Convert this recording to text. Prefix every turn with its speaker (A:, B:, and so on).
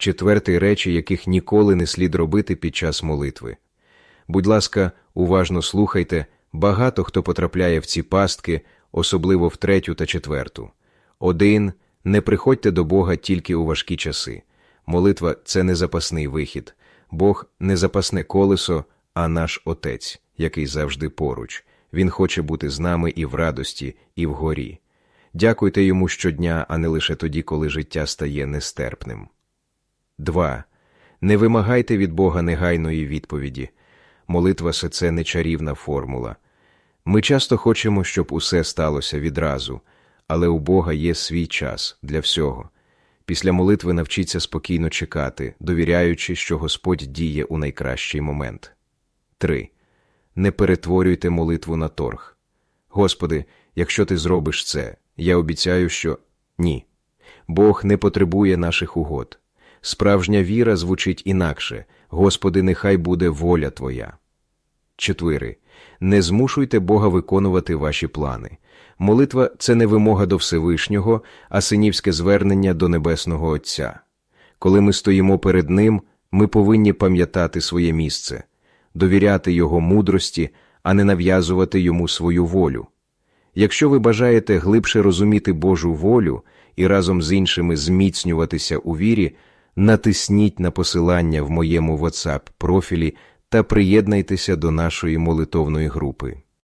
A: Четвертий речі, яких ніколи не слід робити під час молитви. Будь ласка, уважно слухайте, багато хто потрапляє в ці пастки, особливо в третю та четверту. Один не приходьте до Бога тільки у важкі часи. Молитва це не запасний вихід. Бог не запасне колесо, а наш Отець, який завжди поруч. Він хоче бути з нами і в радості, і в горі. Дякуйте йому щодня, а не лише тоді, коли життя стає нестерпним. 2. Не вимагайте від Бога негайної відповіді. Молитва – це не чарівна формула. Ми часто хочемо, щоб усе сталося відразу, але у Бога є свій час для всього. Після молитви навчіться спокійно чекати, довіряючи, що Господь діє у найкращий момент. 3. Не перетворюйте молитву на торг. Господи, якщо ти зробиш це, я обіцяю, що ні. Бог не потребує наших угод. Справжня віра звучить інакше. Господи, нехай буде воля Твоя. 4. Не змушуйте Бога виконувати ваші плани. Молитва це не вимога до Всевишнього, а синівське звернення до Небесного Отця. Коли ми стоїмо перед Ним, ми повинні пам'ятати своє місце, довіряти Його мудрості, а не нав'язувати йому свою волю. Якщо ви бажаєте глибше розуміти Божу волю і разом з іншими зміцнюватися у вірі, натисніть на посилання в моєму WhatsApp профілі та приєднайтеся до нашої молитовної групи.